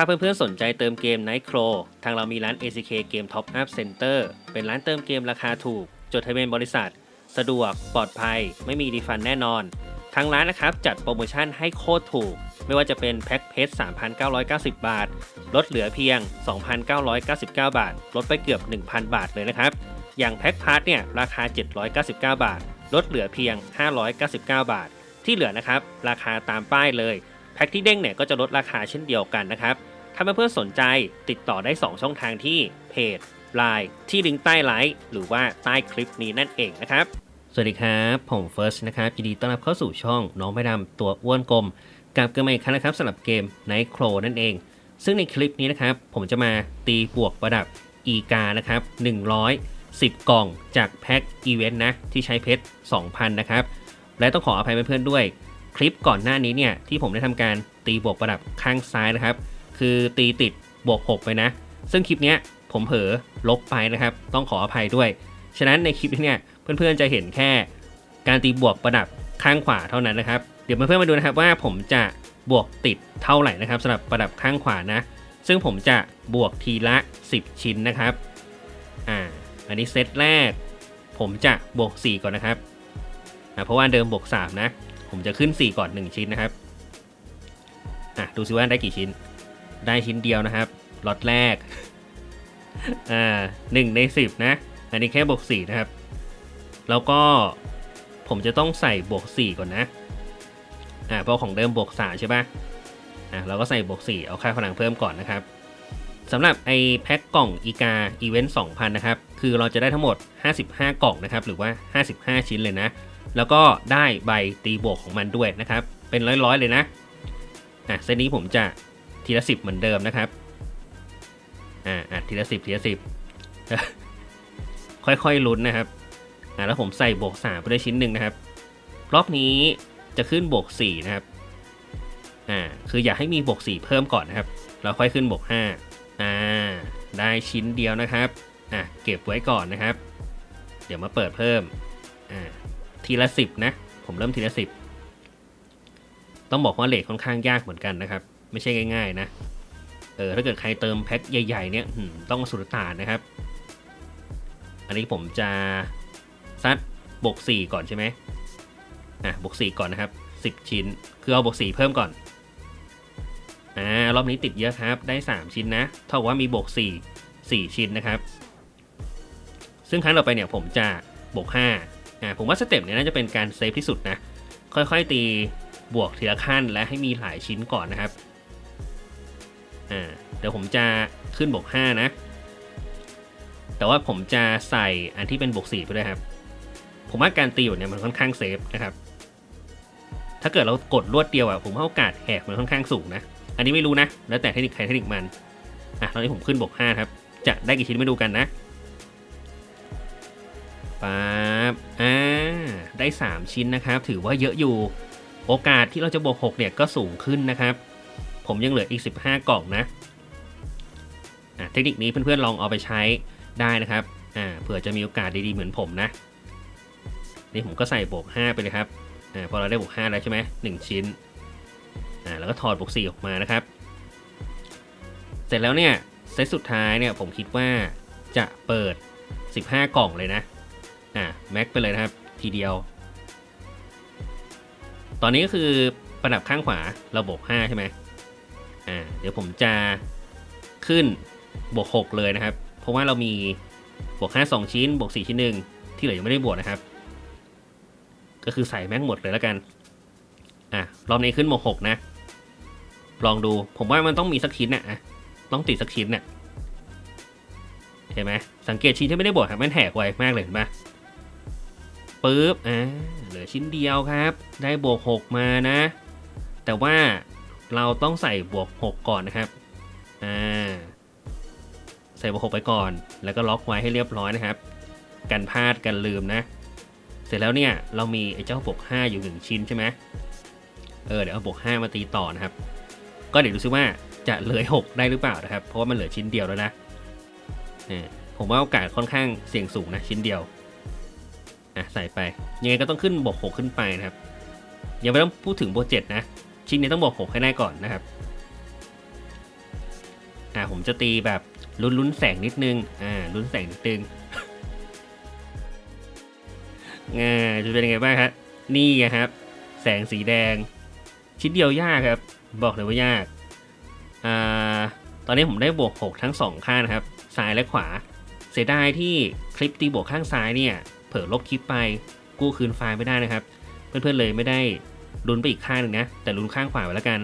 ถ้าเพื่อนๆสนใจเติมเกม Night Crow ทางเรามีร้าน ACK Game Top Up Center เป็นร้านเติมเกมราคาถูก จดทะเบียนบริษัท สะดวก ปลอดภัย ไม่มีรีฟันแน่นอน ทางร้านนะครับ จัดโปรโมชั่นให้โคตรถูก ไม่ว่าจะเป็นแพ็คเพชร3,990 บาท ลดเหลือเพียง 2,999 บาท ลดไปเกือบ 1,000 บาทเลยนะครับ อย่างแพ็คพาร์ทเนี่ยราคา 799 บาท ลดเหลือเพียง 599 บาท ที่เหลือนะครับราคาตามป้ายเลย แพ็คที่เด้งเนี่ยก็จะลดราคาเช่นเดียวกันนะครับ ถ้าเพื่อนๆสนใจติดต่อได้ 2 ช่องทางที่เพจ Line ที่ลิงก์ใต้ไลฟ์หรือว่าใต้คลิปนี้นั่นเองนะครับ สวัสดีครับ ผมเฟิร์สนะครับยินดีต้อนรับเข้าสู่ช่องน้องไม่ดำตัวอ้วนกลมกลับกันมาอีกครั้งนะครับสำหรับเกม Night Crow นั่นเอง ซึ่งในคลิปนี้นะครับ ผมจะมาตีบวกประดับอีกานะครับ110 กล่องจากแพ็คอีเวนต์นะที่ใช้เพชร 2,000 นะครับ และต้องขออภัยเพื่อนๆด้วย คลิปก่อนหน้านี้เนี่ยที่ผมได้ทำการตีบวกประดับข้างซ้ายนะครับ คือตีติดบวก 6 ไปนะ ซึ่งคลิปเนี้ยผมเผลอลบไปนะครับ ต้องขออภัยด้วย ฉะนั้นในคลิปนี้เนี่ยเพื่อนๆจะเห็นแค่การตีบวกประดับข้างขวาเท่านั้นนะครับ เดี๋ยวเพื่อนๆมาดูนะครับว่าผมจะบวกติดเท่าไหร่นะครับสำหรับประดับข้างขวานะ ซึ่งผมจะบวกทีละ 10 ชิ้นนะครับ อ่า อันนี้เซตแรก ผมจะบวก 4 ก่อนนะครับ เพราะว่าเดิมบวก 3 นะ ผมจะขึ้น 4 ก่อน 1 ชิ้นนะครับ อะ ดูซิว่าได้กี่ชิ้น ได้ชิ้นเดียวนะครับ ล็อตแรก อ่าหนึ่งในสิบนะ อันนี้แค่บวกสี่นะครับ แล้วก็ผมจะต้องใส่บวกสี่ก่อนนะ อ่าเพราะของเดิมบวกสามใช่ปะอ่าเราก็ใส่บวกสี่เอาค่าพลังเพิ่มก่อนนะครับสำหรับไอแพ็คกล่องอีกาอีเวนต์2,000 นะครับ คือเราจะได้ทั้งหมด 55 กล่องนะครับ หรือว่า 55 ชิ้นเลยนะ แล้วก็ได้ใบตีบวกของมันด้วยนะครับ เป็นร้อยๆเลยนะอะเซตนี้ผมจะทีละสิบเหมือนเดิมนะครับอ่าอะทีละสิบทีละสิบค่อยๆลุ้นนะครับอ่าแล้วผมใส่บวกสามไปด้ชิ้นหนึ่งนะครับรอบนี้จะขึ้นบวกสี่นะครับอ่าคืออยากให้มีบวกสี่เพิ่มก่อนนะครับแล้วค่อยขึ้นบวกห้าอ่าได้ชิ้นเดียวนะครับอะเก็บไว้ก่อนนะครับ เดี๋ยวมาเปิดเพิ่มอ่า ทีละสิบนะ ผมเริ่มทีละสิบต้องบอกว่าเลทค่อนข้างยากเหมือนกันนะครับ ไม่ใช่ง่าย ๆ นะ เออถ้าเกิดใครเติมแพ็คใหญ่ ๆ เนี่ยต้องสุดตานนะครับ อันนี้ผมจะซัดบวก4 ก่อนใช่ไหมอะบวก4ก่อนนะครับ 10 ชิ้น คือเอาบวก4เพิ่มก่อน อ่ารอบนี้ติดเยอะครับ ได้ 3 ชิ้นนะ เท่ากับว่ามีบวก4 4 ชิ้นนะครับ ซึ่งครั้งต่อไปเนี่ยผมจะบวก5 ผมว่าสเต็ปเนี่ยน่าจะเป็นการเซฟที่สุดนะ ค่อยๆตีบวกทีละขั้นและให้มีหลายชิ้นก่อนนะครับอ่าเดี๋ยวผมจะขึ้นบวก5นะ แต่ว่าผมจะใส่อันที่เป็นบวก4ไปด้วยครับ ผมว่าการตีอยู่เนี่ยมันค่อนข้างเซฟนะครับ ถ้าเกิดเรากดรวดเดียวอะผมว่าโอกาสแหกมันค่อนข้างสูงนะ อันนี้ไม่รู้นะ แล้วแต่เทคนิคใครเทคนิคมัน อะตอนนี้ผมขึ้นบวก5ครับ จะได้กี่ชิ้นไม่ดูกันนะ ปั๊บอ่าได้ 3 ชิ้นนะครับ ถือว่าเยอะอยู่ โอกาสที่เราจะบวก6เนี่ยก็สูงขึ้นนะครับ ผมยังเหลืออีก 15 กล่องนะอะเทคนิคนี้เพื่อนๆลองเอาไปใช้ได้นะครับอ่าเผื่อจะมีโอกาสดีๆเหมือนผมนะ นี่ผมก็ใส่บวก5ไปเลยครับอ่าพอเราได้บวก5แล้วใช่ไหมหนึ่งชิ้นอ่าแล้วก็ถอดบวก4ออกมานะครับ เสร็จแล้วเนี่ยเซตสุดท้ายเนี่ยผมคิดว่าจะเปิด 15 กล่องเลยนะ อ่าแม็กไปเลยนะครับ ทีเดียว ตอนนี้ก็คือประดับข้างขวาราบวก5ใช่ไหมอ่าเดี๋ยวผมจะขึ้นบวก 6 เลยนะครับ เพราะว่าเรามีบวก 5 2 ชิ้นบวก 4 ชิ้นหนึ่งที่เหลือยังไม่ได้บวกนะครับ ก็คือใส่แม่งหมดเลยแล้วกันอะรอบนี้ขึ้นบวก 6 นะ ลองดูผมว่ามันต้องมีสักชิ้นนะ่ะต้องติดสักชิ้นน่ะเห็นไหมสังเกตชิ้นที่ไม่ได้บวกครับมันแหกไวมากเลยเห็นปะ ปึ๊บอ่าเหลือชิ้นเดียวครับ ได้บวก 6 มานะ แต่ว่าเราต้องใส่บวก 6 ก่อนนะครับอ่าใส่บวก 6 ไปก่อน แล้วก็ล็อกไว้ให้เรียบร้อยนะครับ กันพลาดกันลืมนะ เสร็จแล้วเนี่ยเรามีไอ้เจ้าบวก 5 อยู่ 1 ชิ้นใช่ไหมเออเดี๋ยวเอาบวก 5 มาตีต่อนะครับ ก็เดี๋ยวดูซิว่าจะเหลือ6ได้หรือเปล่านะครับ เพราะว่ามันเหลือชิ้นเดียวแล้วนะเนี่ยผมว่าโอกาสค่อนข้างเสี่ยงสูงนะชิ้นเดียว อะใส่ไป ยังไงก็ต้องขึ้นบวกหกขึ้นไปนะครับ ยังไม่ต้องพูดถึงบวกเจ็ดนะ ชิ้นนี้ต้องบวกหกให้ได้ก่อนนะครับ อ่าผมจะตีแบบลุ้นลุ้นๆแสงนิดนึง อ่าลุ้นแสงนิดนึงอ่าจะเป็นยังไงบ้างครับนี่ครับ แสงสีแดง ชิ้นเดียวยากครับ บอกเลยว่ายากอ่าตอนนี้ผมได้บวก 6 ทั้ง 2 ข้างนะครับ ซ้ายและขวา เสียดายที่คลิปตีบวกข้างซ้ายเนี่ย เผลอลบคลิปไปกู้คืนไฟล์ไม่ได้นะครับ เพื่อนๆเลยไม่ได้ลุ้นไปอีกข้างหนึ่งนะ แต่ลุ้นข้างขวาไว้แล้วกัน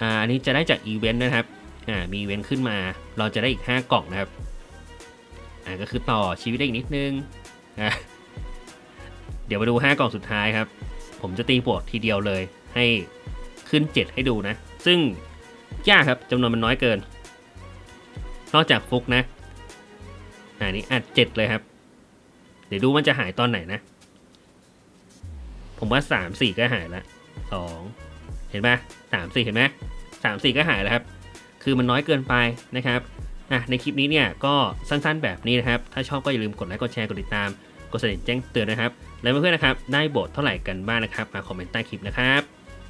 อ่าอันนี้จะได้จากอีเวนต์นะครับอ่ามีอีเวนต์ขึ้นมา เราจะได้อีก 5 กล่องนะครับอ่าก็คือต่อชีวิตได้อีกนิดนึงอะเดี๋ยวมาดู 5 กล่องสุดท้ายครับ ผมจะตีบวกทีเดียวเลยให้ขึ้น 7 ให้ดูนะ ซึ่งยากครับจำนวนมันน้อยเกิน นอกจากฟุกนะอ่านี้อัดเจ็ดเลยครับ เดี๋ยวดูมันจะหายตอนไหนนะ ผมว่าสามสี่ก็หายละสองเห็นไหมสามสี่เห็นไหมสามสี่ก็หายแล้วครับ คือมันน้อยเกินไปนะครับอะในคลิปนี้เนี่ยก็สั้นๆแบบนี้นะครับ ถ้าชอบก็อย่าลืมกดไลค์กดแชร์กดติดตามกดสั่นแจ้งเตือนนะครับ แล้วเพื่อนๆนะครับ ได้โบทเท่าไหร่กันบ้างนะครับ มาคอมเมนต์ใต้คลิปนะครับ